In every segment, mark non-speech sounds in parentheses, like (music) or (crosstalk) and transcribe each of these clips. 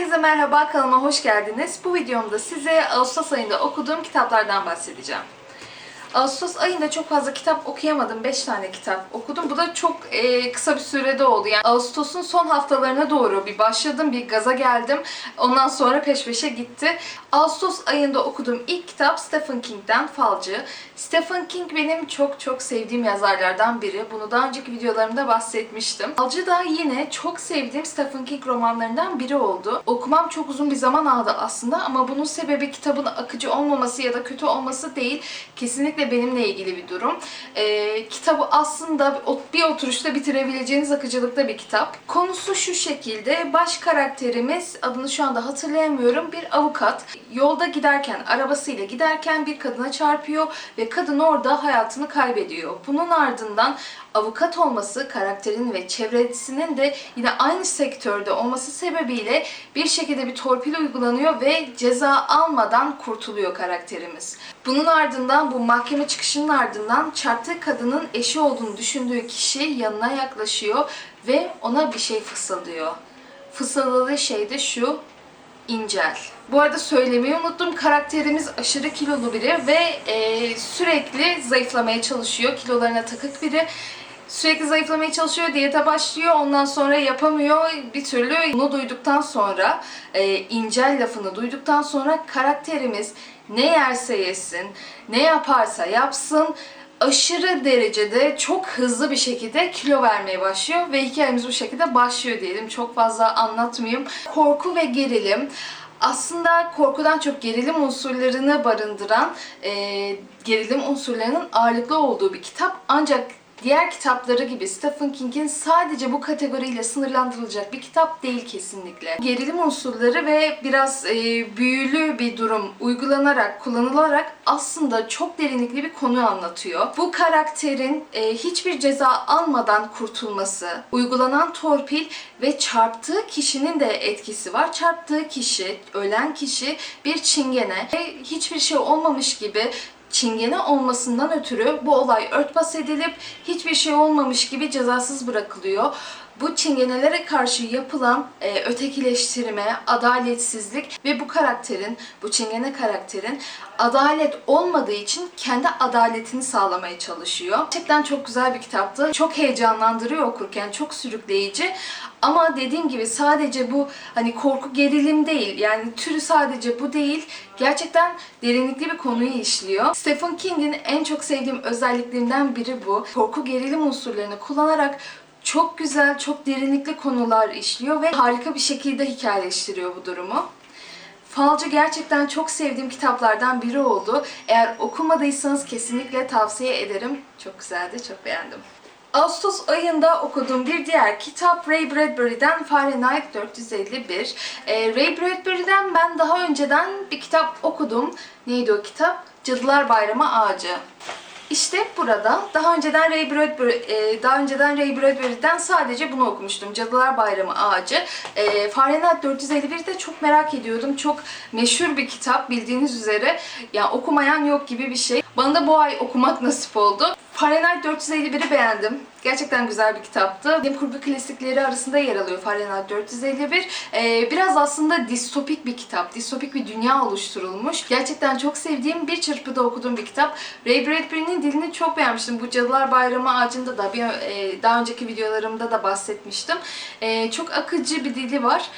Herkese merhaba, kanalıma hoş geldiniz. Bu videomda size Ağustos ayında okuduğum kitaplardan bahsedeceğim. Ağustos ayında çok fazla kitap okuyamadım. 5 tane kitap okudum. Bu da çok e, kısa bir sürede oldu. Yani Ağustos'un son haftalarına doğru bir başladım, bir gaza geldim. Ondan sonra peş peşe gitti. Ağustos ayında okuduğum ilk kitap Stephen King'den Falcı. Stephen King benim çok çok sevdiğim yazarlardan biri. Bunu daha önceki videolarımda bahsetmiştim. Falcı da yine çok sevdiğim Stephen King romanlarından biri oldu. Okumam çok uzun bir zaman aldı aslında ama bunun sebebi kitabın akıcı olmaması ya da kötü olması değil. Kesinlikle benimle ilgili bir durum. Ee, kitabı aslında bir oturuşta bitirebileceğiniz akıcılıkta bir kitap. Konusu şu şekilde. Baş karakterimiz adını şu anda hatırlayamıyorum. Bir avukat. Yolda giderken, arabasıyla giderken bir kadına çarpıyor ve kadın orada hayatını kaybediyor. Bunun ardından avukat olması, karakterin ve çevresinin de yine aynı sektörde olması sebebiyle bir şekilde bir torpil uygulanıyor ve ceza almadan kurtuluyor karakterimiz. Bunun ardından bu mahkeme çıkışının ardından çarptığı kadının eşi olduğunu düşündüğü kişi yanına yaklaşıyor ve ona bir şey fısıldıyor. Fısıldadığı şey de şu, İncel. Bu arada söylemeyi unuttum. Karakterimiz aşırı kilolu biri ve e, sürekli zayıflamaya çalışıyor. Kilolarına takık biri. Sürekli zayıflamaya çalışıyor, diyete başlıyor, ondan sonra yapamıyor bir türlü. Bunu duyduktan sonra, e, incel lafını duyduktan sonra karakterimiz ne yerse yesin, ne yaparsa yapsın, aşırı derecede çok hızlı bir şekilde kilo vermeye başlıyor ve hikayemiz bu şekilde başlıyor diyelim. Çok fazla anlatmayayım. Korku ve gerilim aslında korkudan çok gerilim unsurlarını barındıran, e, gerilim unsurlarının ağırlıklı olduğu bir kitap. Ancak diğer kitapları gibi Stephen King'in sadece bu kategoriyle sınırlandırılacak bir kitap değil kesinlikle. Gerilim unsurları ve biraz e, büyülü bir durum uygulanarak, kullanılarak aslında çok derinlikli bir konu anlatıyor. Bu karakterin e, hiçbir ceza almadan kurtulması, uygulanan torpil ve çarptığı kişinin de etkisi var. Çarptığı kişi, ölen kişi bir çingene ve hiçbir şey olmamış gibi çingene olmasından ötürü bu olay örtbas edilip hiçbir şey olmamış gibi cezasız bırakılıyor. Bu çingenelere karşı yapılan e, ötekileştirme, adaletsizlik ve bu karakterin, bu çingene karakterin adalet olmadığı için kendi adaletini sağlamaya çalışıyor. Gerçekten çok güzel bir kitaptı. Çok heyecanlandırıyor okurken, çok sürükleyici. Ama dediğim gibi sadece bu hani korku gerilim değil. Yani türü sadece bu değil. Gerçekten derinlikli bir konuyu işliyor. Stephen King'in en çok sevdiğim özelliklerinden biri bu. Korku gerilim unsurlarını kullanarak çok güzel, çok derinlikli konular işliyor ve harika bir şekilde hikayeleştiriyor bu durumu. Falcı gerçekten çok sevdiğim kitaplardan biri oldu. Eğer okumadıysanız kesinlikle tavsiye ederim. Çok güzeldi, çok beğendim. Ağustos ayında okuduğum bir diğer kitap Ray Bradbury'den Fahrenheit 451. Ee, Ray Bradbury'den ben daha önceden bir kitap okudum. Neydi o kitap? Cadılar Bayramı Ağacı. İşte burada daha önceden Ray Bradbury, e, daha önceden Ray Bradbury'den sadece bunu okumuştum. Cadılar Bayramı Ağacı. E, Fahrenheit 451 de çok merak ediyordum. Çok meşhur bir kitap bildiğiniz üzere. Yani okumayan yok gibi bir şey. Bana da bu ay okumak nasip oldu. Fahrenheit 451'i beğendim. Gerçekten güzel bir kitaptı. Bilim kurgu klasikleri arasında yer alıyor Fahrenheit 451. Ee, biraz aslında distopik bir kitap. Distopik bir dünya oluşturulmuş. Gerçekten çok sevdiğim bir çırpıda okuduğum bir kitap. Ray Bradbury'nin dilini çok beğenmiştim. Bu Cadılar Bayramı ağacında da bir, e, daha önceki videolarımda da bahsetmiştim. E, çok akıcı bir dili var.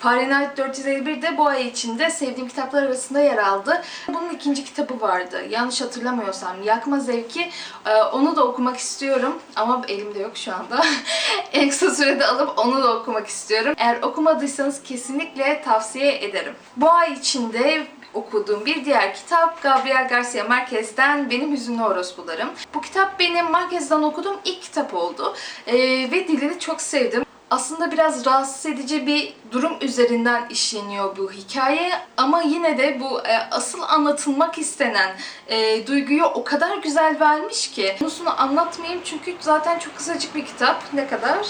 Fahrenheit 451 de bu ay içinde sevdiğim kitaplar arasında yer aldı. Bunun ikinci kitabı vardı. Yanlış hatırlamıyorsam Yakma Zevki. Ee, onu da okumak istiyorum ama elimde yok şu anda. (laughs) en kısa sürede alıp onu da okumak istiyorum. Eğer okumadıysanız kesinlikle tavsiye ederim. Bu ay içinde okuduğum bir diğer kitap Gabriel Garcia Marquez'den Benim Hüzünlü Orospularım. Bu kitap benim Marquez'den okuduğum ilk kitap oldu. Ee, ve dilini çok sevdim aslında biraz rahatsız edici bir durum üzerinden işleniyor bu hikaye ama yine de bu e, asıl anlatılmak istenen e, duyguyu o kadar güzel vermiş ki konusunu anlatmayayım çünkü zaten çok kısacık bir kitap. Ne kadar?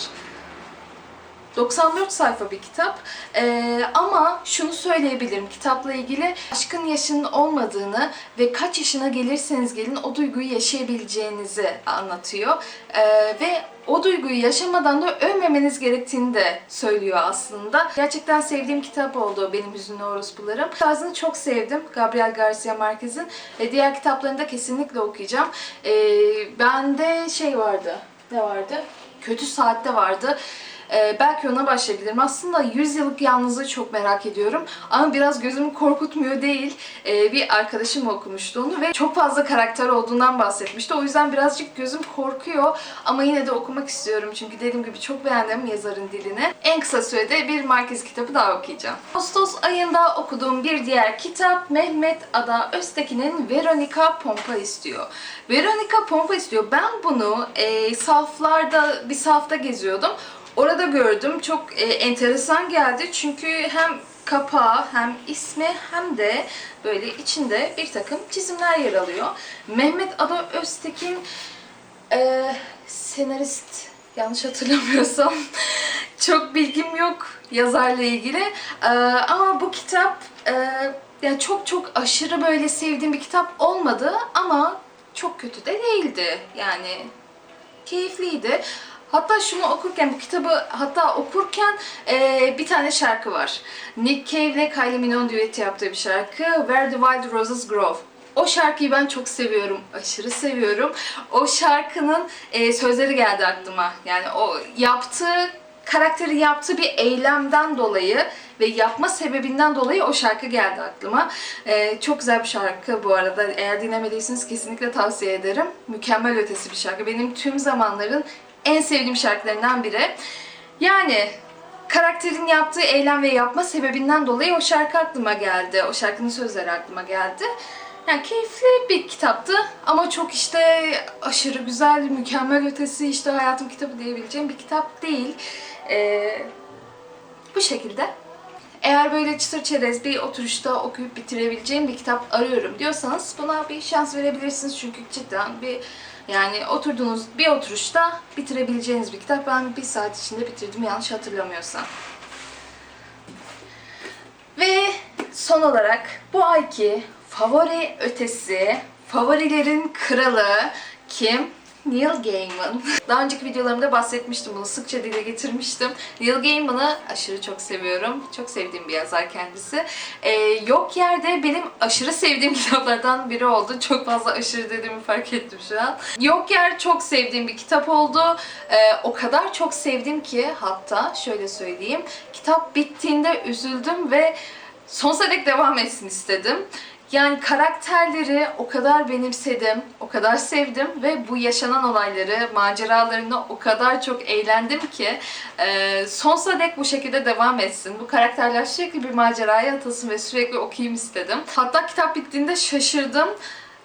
94 sayfa bir kitap. Ee, ama şunu söyleyebilirim kitapla ilgili aşkın yaşının olmadığını ve kaç yaşına gelirseniz gelin o duyguyu yaşayabileceğinizi anlatıyor. Ee, ve o duyguyu yaşamadan da ölmemeniz gerektiğini de söylüyor aslında. Gerçekten sevdiğim kitap oldu benim Hüzünlü Orospularım. Tarzını çok sevdim Gabriel Garcia Marquez'in. E, diğer kitaplarını da kesinlikle okuyacağım. E, bende şey vardı. Ne vardı? Kötü Saatte vardı. Ee, belki ona başlayabilirim. Aslında 100 yıllık yalnızlığı çok merak ediyorum. Ama biraz gözümü korkutmuyor değil. Ee, bir arkadaşım okumuştu onu ve çok fazla karakter olduğundan bahsetmişti. O yüzden birazcık gözüm korkuyor. Ama yine de okumak istiyorum. Çünkü dediğim gibi çok beğendim yazarın dilini. En kısa sürede bir Marquez kitabı daha okuyacağım. Ağustos ayında okuduğum bir diğer kitap Mehmet Ada Öztekin'in Veronica Pompa istiyor. Veronica Pompa istiyor. Ben bunu e, saflarda, bir safta geziyordum. Orada gördüm. Çok e, enteresan geldi. Çünkü hem kapağı hem ismi hem de böyle içinde bir takım çizimler yer alıyor. Mehmet Ada Öztekin e, senarist yanlış hatırlamıyorsam (laughs) çok bilgim yok yazarla ilgili. E, ama bu kitap e, yani çok çok aşırı böyle sevdiğim bir kitap olmadı ama çok kötü de değildi. Yani keyifliydi. Hatta şunu okurken, bu kitabı hatta okurken eee, bir tane şarkı var. Nick Cave ile Kylie Minogue düeti yaptığı bir şarkı. Where the Wild Roses Grow. O şarkıyı ben çok seviyorum, aşırı seviyorum. O şarkının eee, sözleri geldi aklıma. Yani o yaptığı, karakteri yaptığı bir eylemden dolayı ve yapma sebebinden dolayı o şarkı geldi aklıma. Ee, çok güzel bir şarkı bu arada. Eğer dinlemediyseniz kesinlikle tavsiye ederim. Mükemmel ötesi bir şarkı. Benim tüm zamanların en sevdiğim şarkılarından biri. Yani karakterin yaptığı eylem ve yapma sebebinden dolayı o şarkı aklıma geldi. O şarkının sözleri aklıma geldi. Yani keyifli bir kitaptı ama çok işte aşırı güzel, mükemmel ötesi işte hayatım kitabı diyebileceğim bir kitap değil. Ee, bu şekilde. Eğer böyle çıtır çerez bir oturuşta okuyup bitirebileceğim bir kitap arıyorum diyorsanız buna bir şans verebilirsiniz. Çünkü cidden bir yani oturduğunuz bir oturuşta bitirebileceğiniz bir kitap. Ben bir saat içinde bitirdim yanlış hatırlamıyorsam. Ve son olarak bu ayki favori ötesi, favorilerin kralı kim? Neil Gaiman. (laughs) Daha önceki videolarımda bahsetmiştim bunu, sıkça dile getirmiştim. Neil Gaiman'ı aşırı çok seviyorum. Çok sevdiğim bir yazar kendisi. Ee, Yok Yerde benim aşırı sevdiğim (laughs) kitaplardan biri oldu. Çok fazla aşırı dediğimi fark ettim şu an. Yok Yer çok sevdiğim bir kitap oldu. Ee, o kadar çok sevdim ki hatta şöyle söyleyeyim. Kitap bittiğinde üzüldüm ve sonsuza dek devam etsin istedim. Yani karakterleri o kadar benimsedim, o kadar sevdim ve bu yaşanan olayları, maceralarını o kadar çok eğlendim ki e, sonsuza dek bu şekilde devam etsin. Bu karakterler sürekli bir maceraya atılsın ve sürekli okuyayım istedim. Hatta kitap bittiğinde şaşırdım.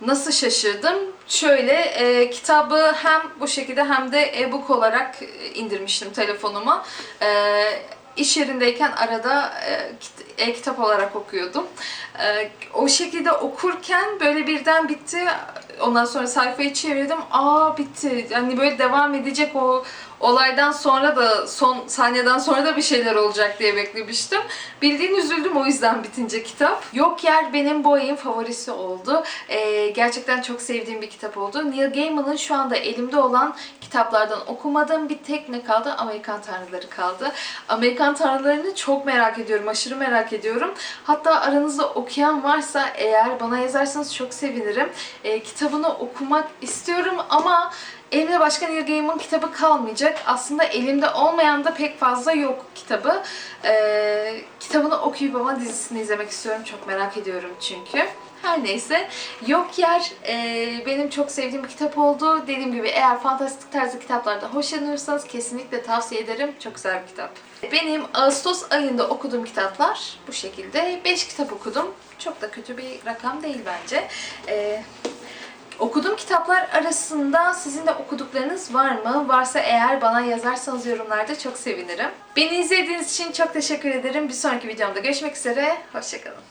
Nasıl şaşırdım? Şöyle e, kitabı hem bu şekilde hem de e-book olarak indirmiştim telefonuma. E, iş yerindeyken arada e, kit- e-kitap olarak okuyordum. E, o şekilde okurken böyle birden bitti. Ondan sonra sayfayı çevirdim. Aa bitti. Yani böyle devam edecek o olaydan sonra da son sahneden sonra da bir şeyler olacak diye beklemiştim. Bildiğin üzüldüm o yüzden bitince kitap. Yok Yer benim bu ayın favorisi oldu. E, gerçekten çok sevdiğim bir kitap oldu. Neil Gaiman'ın şu anda elimde olan kitaplardan okumadığım bir tek ne kaldı? Amerikan Tanrıları kaldı. Amerikan Tanrılarını çok merak ediyorum. Aşırı merak ediyorum. Hatta aranızda okuyan varsa eğer bana yazarsanız çok sevinirim. E, kitabını okumak istiyorum ama elimde başka Neil Gaiman kitabı kalmayacak. Aslında elimde olmayan da pek fazla yok kitabı. E, kitabını okuyup ama dizisini izlemek istiyorum. Çok merak ediyorum çünkü. Her neyse. Yok Yer e, benim çok sevdiğim bir kitap oldu. Dediğim gibi eğer fantastik tarzı kitaplardan hoşlanıyorsanız kesinlikle tavsiye ederim. Çok güzel bir kitap. Benim Ağustos ayında okuduğum kitaplar bu şekilde. 5 kitap okudum. Çok da kötü bir rakam değil bence. E, Okuduğum kitaplar arasında sizin de okuduklarınız var mı? Varsa eğer bana yazarsanız yorumlarda çok sevinirim. Beni izlediğiniz için çok teşekkür ederim. Bir sonraki videomda görüşmek üzere. Hoşçakalın.